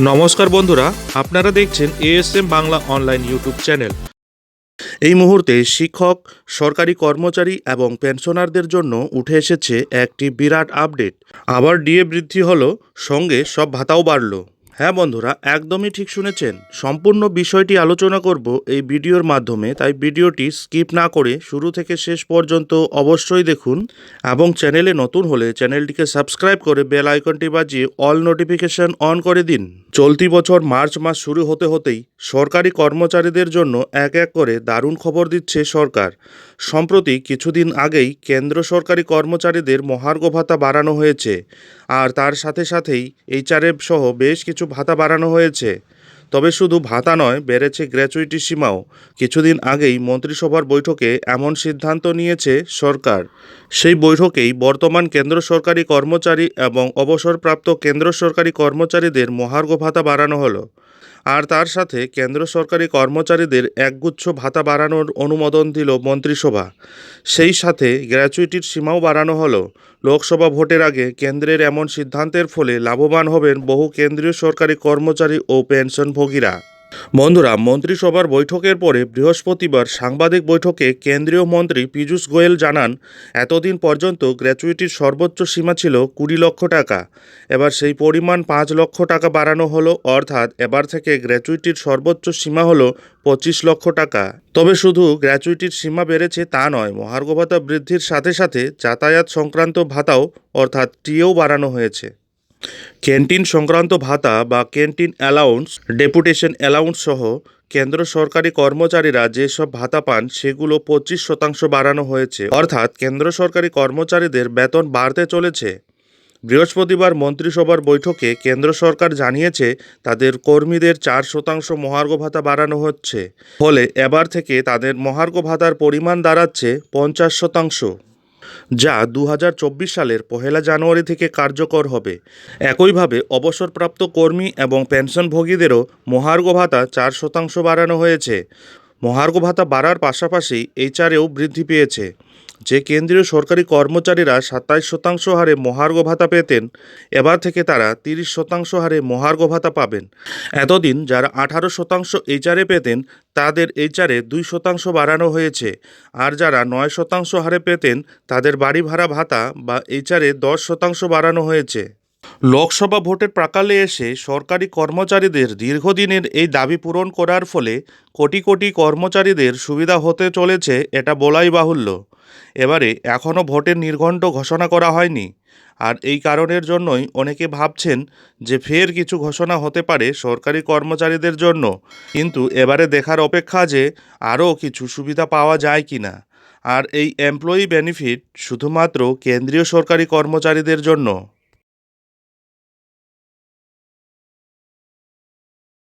নমস্কার বন্ধুরা, আপনারা দেখছেন ASM Bangla online YouTube channel এই মুহূর্তে শিক্ষক, সরকারি কর্মচারী এবং পেনশনারদের জন্য উঠে এসেছে একটি বিরাট আপডেট আবার ডিএ বৃদ্ধি হলো, সঙ্গে সব ভাতাও বাড়ল। হ্যাঁ বন্ধুরা, একদমই ঠিক শুনেছেন। সম্পূর্ণ বিষয়টি আলোচনা করব এই ভিডিওর মাধ্যমে, তাই ভিডিওটি স্কিপ না করে শুরু থেকে শেষ পর্যন্ত অবশ্যই দেখুন এবং চ্যানেলে নতুন হলে চ্যানেলটিকে সাবস্ক্রাইব করে বেল আইকনটি বাজিয়ে অল নোটিফিকেশন অন করে দিন। চলতি বছর মার্চ মাস শুরু হতে হতেই সরকারি কর্মচারীদের জন্য এক এক করে দারুণ খবর দিচ্ছে সরকার। সম্প্রতি কিছুদিন আগেই কেন্দ্র সরকারি কর্মচারীদের মহার্ঘ ভাতা বাড়ানো হয়েছে। আর তার সাথে সাথেই এইচআরএফ সহ বেশ কিছু ভাতা বাড়ানো হয়েছে। তবে শুধু ভাতা নয়, বেড়েছে গ্র্যাচুইটি সীমাও। কিছুদিন আগেই মন্ত্রিসভার বৈঠকে এমন সিদ্ধান্ত নিয়েছে সরকার। সেই বৈঠকেই বর্তমান কেন্দ্র সরকারি কর্মচারী এবং অবসরপ্রাপ্ত কেন্দ্র সরকারি কর্মচারীদের মহার্ঘ ভাতা বাড়ানো হলো। আর তার সাথে কেন্দ্র সরকারি কর্মচারীদের একগুচ্ছ ভাতা বাড়ানোর অনুমোদন দিল মন্ত্রিসভা। সেই সাথে গ্র্যাচুইটির সীমাও বাড়ানো হলো। লোকসভা ভোটের আগে কেন্দ্রের এমন সিদ্ধান্তের ফলে লাভবান হবেন বহু কেন্দ্রীয় সরকারি কর্মচারী ও পেনশনভোগীরা। বন্ধুরা, মন্ত্রিসভার বৈঠকের পরে বৃহস্পতিবার সাংবাদিক বৈঠকে কেন্দ্রীয় মন্ত্রী পীযূষ গোয়েল জানান, এতদিন পর্যন্ত গ্র্যাচুইটির সর্বোচ্চ সীমা ছিল কুড়ি লক্ষ টাকা। এবার সেই পরিমাণ পাঁচ লক্ষ টাকা বাড়ানো হলো, অর্থাৎ এবার থেকে গ্র্যাচুইটির সর্বোচ্চ সীমা হলো পঁচিশ লক্ষ টাকা। তবে শুধু গ্র্যাচুইটির সীমা বেড়েছে তা নয়, মহার্ঘ ভাতা বৃদ্ধির সাথে সাথে যাতায়াত সংক্রান্ত ভাতাও, অর্থাৎ টিও বাড়ানো হয়েছে। ক্যান্টিন সংক্রান্ত ভাতা বা ক্যান্টিন অ্যালাউন্স, ডেপুটেশন অ্যালাউন্স সহ কেন্দ্র সরকারি কর্মচারীরা যেসব ভাতা পান, সেগুলো পঁচিশ শতাংশ বাড়ানো হয়েছে। অর্থাৎ কেন্দ্র সরকারি কর্মচারীদের বেতন বাড়তে চলেছে। বৃহস্পতিবার মন্ত্রিসভার বৈঠকে কেন্দ্র সরকার জানিয়েছে, তাদের কর্মীদের চার শতাংশ মহার্ঘ ভাতা বাড়ানো হচ্ছে। ফলে এবার থেকে তাদের মহার্ঘ ভাতার পরিমাণ দাঁড়াচ্ছে পঞ্চাশ শতাংশ। যা দু হাজার চব্বিশ সালের পহেলা জানুয়ারি থেকে কার্যকর হবে। একইভাবে অবসরপ্রাপ্ত কর্মী এবং পেনশনভোগীদেরও মহার্ঘ ভাতা চার শতাংশ বাড়ানো হয়েছে। মহার্ঘ ভাতা বাড়ার পাশাপাশি এইচআরেও বৃদ্ধি পেয়েছে। যে কেন্দ্রীয় সরকারি কর্মচারীরা সাতাইশ শতাংশ হারে মহার্ঘ ভাতা পেতেন, এবার থেকে তারা তিরিশ শতাংশ হারে মহার্ঘ ভাতা পাবেন। এতদিন যারা আঠারো শতাংশ এইচআরে পেতেন, তাদের এইচআরে দুই শতাংশ বাড়ানো হয়েছে। আর যারা নয় শতাংশ হারে পেতেন, তাদের বাড়ি ভাড়া ভাতা বা এইচআরে দশ শতাংশ বাড়ানো হয়েছে। লোকসভা ভোটের প্রাকালে এসে সরকারি কর্মচারীদের দীর্ঘদিনের এই দাবি পূরণ করার ফলে কোটি কোটি কর্মচারীদের সুবিধা হতে চলেছে, এটা বলাই বাহুল্য। এবারে এখনও ভোটের নির্ঘণ্ট ঘোষণা করা হয়নি। আর এই কারণের জন্যই অনেকে ভাবছেন যে ফের কিছু ঘোষণা হতে পারে সরকারি কর্মচারীদের জন্য। কিন্তু এবারে দেখার অপেক্ষা যে আরও কিছু সুবিধা পাওয়া যায় কি না আর এই এমপ্লয়ি বেনিফিট শুধুমাত্র কেন্দ্রীয় সরকারি কর্মচারীদের জন্য।